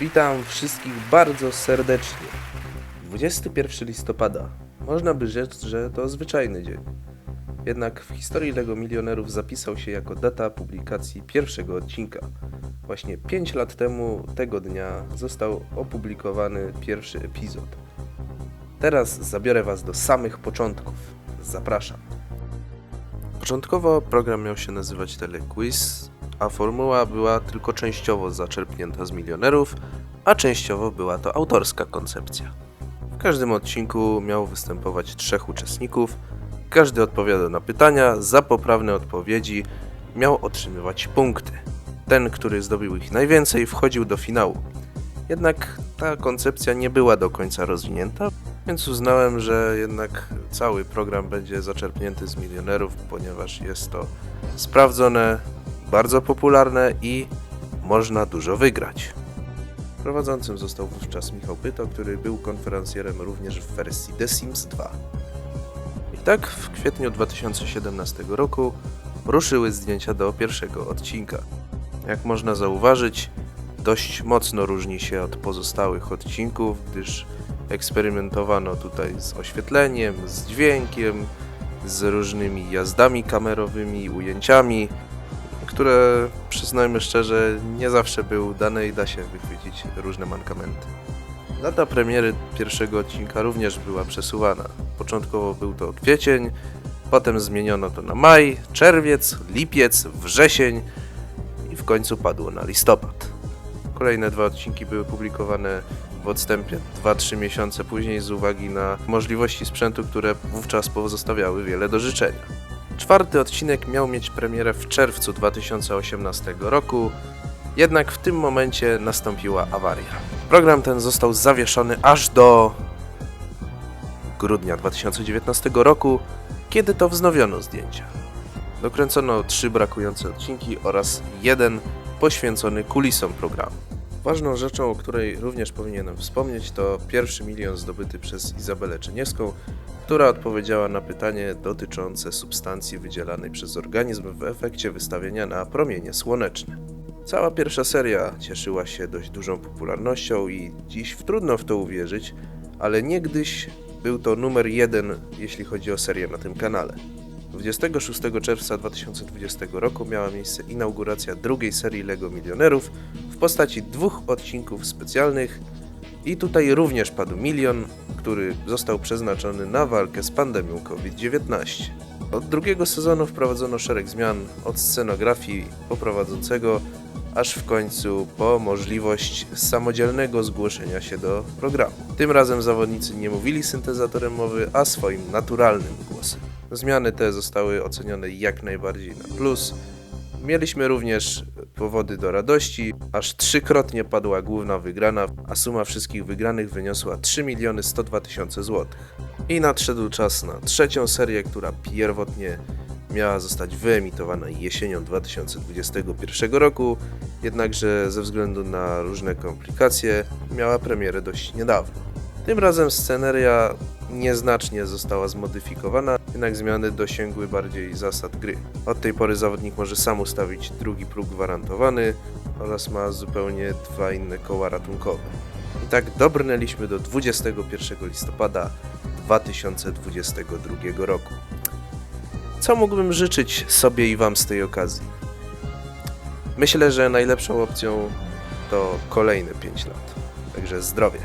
Witam wszystkich bardzo serdecznie. 21 listopada. Można by rzec, że to zwyczajny dzień. Jednak w historii LEGO Milionerów zapisał się jako data publikacji pierwszego odcinka. Właśnie 5 lat temu tego dnia został opublikowany pierwszy epizod. Teraz zabiorę Was do samych początków. Zapraszam. Początkowo program miał się nazywać Telequiz, a formuła była tylko częściowo zaczerpnięta z milionerów, a częściowo była to autorska koncepcja. W każdym odcinku miało występować trzech uczestników, każdy odpowiadał na pytania, za poprawne odpowiedzi miał otrzymywać punkty. Ten, który zdobył ich najwięcej, wchodził do finału. Jednak ta koncepcja nie była do końca rozwinięta, więc uznałem, że jednak cały program będzie zaczerpnięty z milionerów, ponieważ jest to sprawdzone, bardzo popularne i można dużo wygrać. Prowadzącym został wówczas Michał Pyto, który był konferencjerem również w wersji The Sims 2. I tak w kwietniu 2017 roku ruszyły zdjęcia do pierwszego odcinka. Jak można zauważyć, dość mocno różni się od pozostałych odcinków, gdyż eksperymentowano tutaj z oświetleniem, z dźwiękiem, z różnymi jazdami kamerowymi, ujęciami, które przyznajmy szczerze nie zawsze były udane i da się wychwycić różne mankamenty. Data premiery pierwszego odcinka również była przesuwana. Początkowo był to kwiecień, potem zmieniono to na maj, czerwiec, lipiec, wrzesień i w końcu padło na listopad. Kolejne dwa odcinki były publikowane w odstępie 2-3 miesiące później z uwagi na możliwości sprzętu, które wówczas pozostawiały wiele do życzenia. Czwarty odcinek miał mieć premierę w czerwcu 2018 roku, jednak w tym momencie nastąpiła awaria. Program ten został zawieszony aż do grudnia 2019 roku, kiedy to wznowiono zdjęcia. Dokręcono trzy brakujące odcinki oraz jeden poświęcony kulisom programu. Ważną rzeczą, o której również powinienem wspomnieć, to pierwszy milion zdobyty przez Izabelę Czeniewską, która odpowiedziała na pytanie dotyczące substancji wydzielanej przez organizm w efekcie wystawienia na promienie słoneczne. Cała pierwsza seria cieszyła się dość dużą popularnością i dziś trudno w to uwierzyć, ale niegdyś był to numer jeden, jeśli chodzi o serię na tym kanale. 26 czerwca 2020 roku miała miejsce inauguracja drugiej serii LEGO Milionerów postaci dwóch odcinków specjalnych i tutaj również padł milion, który został przeznaczony na walkę z pandemią COVID-19. Od drugiego sezonu wprowadzono szereg zmian od scenografii poprowadzącego, aż w końcu po możliwość samodzielnego zgłoszenia się do programu. Tym razem zawodnicy nie mówili syntezatorem mowy, a swoim naturalnym głosem. Zmiany te zostały ocenione jak najbardziej na plus. Mieliśmy również powody do radości, aż trzykrotnie padła główna wygrana, a suma wszystkich wygranych wyniosła 3 miliony 102 tysiące złotych. I nadszedł czas na trzecią serię, która pierwotnie miała zostać wyemitowana jesienią 2021 roku, jednakże ze względu na różne komplikacje miała premierę dość niedawno. Tym razem sceneria nieznacznie została zmodyfikowana, jednak zmiany dosięgły bardziej zasad gry. Od tej pory zawodnik może sam ustawić drugi próg gwarantowany oraz ma zupełnie dwa inne koła ratunkowe. I tak dobrnęliśmy do 21 listopada 2022 roku. Co mógłbym życzyć sobie i Wam z tej okazji? Myślę, że najlepszą opcją to kolejne 5 lat. Także zdrowie.